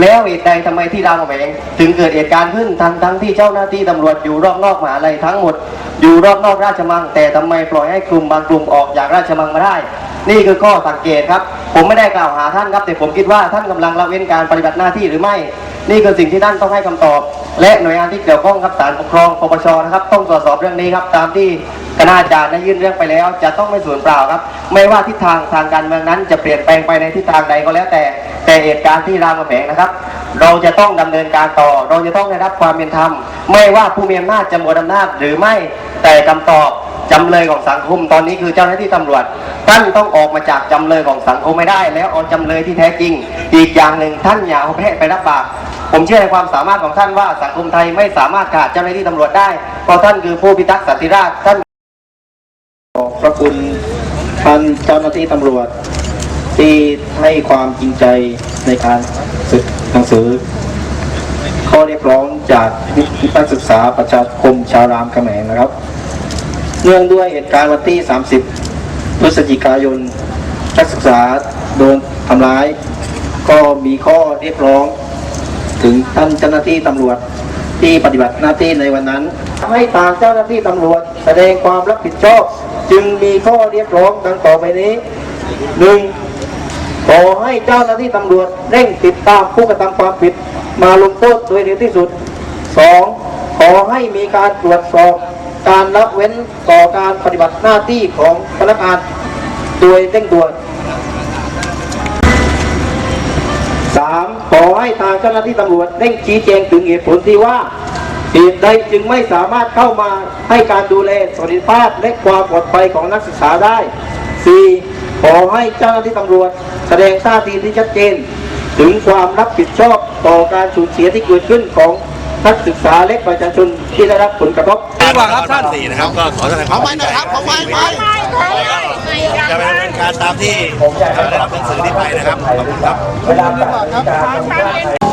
แล้วเหตุใดทำไมที่รามคำแหงถึงเกิดเหตุการณ์ขึ้นทั้งทั้งที่เจ้าหน้าที่ตำรวจอยู่รอบนอกมหาลัยทั้งหมด อยู่รอบนอกราชมัง แต่ทำไมปล่อยให้กลุ่มบางกลุ่มออกจากราชมังมาได้ นี่คือข้อสังเกตครับ ผมไม่ได้กล่าวหาท่านครับ แต่ผมคิดว่าท่านกำลังละเว้นการปฏิบัติหน้าที่หรือไม่ นี่คือสิ่งที่ท่านต้องให้คำตอบ และหน่วยงานที่เกี่ยวข้องครับศาลปกครองปปชนะครับต้องตรวจสอบเรื่องนี้ครับตามที่ คณะอาจารย์ได้ยื่นเรื่องไปแล้ว จะต้องไม่สูญเปล่าครับ ไม่ว่าทิศทางทางการเมืองนั้น จะเปลี่ยนแปลงไปในทิศทางใดก็แล้วแต่ แต่เหตุการณ์ที่รามคำแหงนะครับ เราจะต้องดำเนินการต่อ เราจะต้องได้รับความเป็นธรรม ไม่ว่าผู้มีอำนาจจะหมดอำนาจหรือไม่แต่คำตอบจำเลยของสังคมตอนนี้คือเจ้าหน้าที่ตำรวจ ท่านต้องออกมาจากจำเลยของสังคมไม่ได้ แล้วเอาจำเลยที่แท้จริง อีกอย่างหนึ่งท่านอย่าเอาแพะไปรับบาปผมเชื่อในความสามารถของท่านว่าสังคมไทยไม่สามารถขาดเจ้าหน้าที่ตำรวจได้เพราะท่านคือผู้พิทักษ์สันติราษฎร์ท่าน พระคุณท่านเจ้าหน้าที่ตำรวจ ที่ให้ความจริงใจในการศึกหนังสือ ข้อเรียกร้องจากนักศึกษาประชาคมชาวรามคำแหงนะครับ เนื่องด้วยเหตุการณ์วันที่ 30 พฤศจิกายนนักศึกษาโดนทำร้าย ก็มีข้อเรียกร้อง ถึงท่านเจ้าหน้าที่ตำรวจที่ปฏิบัติหน้าที่ในวันนั้นให้ทางเจ้าหน้าที่ตำรวจแสดงความรับผิดชอบ จึงมีข้อเรียกร้องดังต่อไปนี้หนึ่งขอให้เจ้าหน้าที่ตำรวจเร่งติดตามผู้กระทำความผิด มาลงโทษโดยเร็วที่สุดสองขอให้มีการตรวจสอบการละเว้นต่อการปฏิบัติหน้าที่ของพนักงานโดยเร่งด่วนสามขอให้ทางเจ้าหน้าที่ตำรวจเร่งชี้แจงถึงเหตุผลที่ว่า เหตุใดจึงไม่สามารถเข้ามาให้การดูแลสวัสดิภาพและความปลอดภัยของนักศึกษาได้ 4. ขอให้เจ้าหน้าที่ตำรวจ แสดงท่าทีที่ชัดเจน ถึงความรับผิดชอบต่อการสูญเสียที่เกิดขึ้นของนักศึกษาและประชาชนที่ได้รับผลกระทบดีกว่าครับท่านสี่นะครับก็ขอแสดงความเอาไม้หน่อยครับเอาไม้ไม้จะไปดำเนินการตามที่ได้รับหนังสือนี้ไปนะครับขอบคุณครับเวลา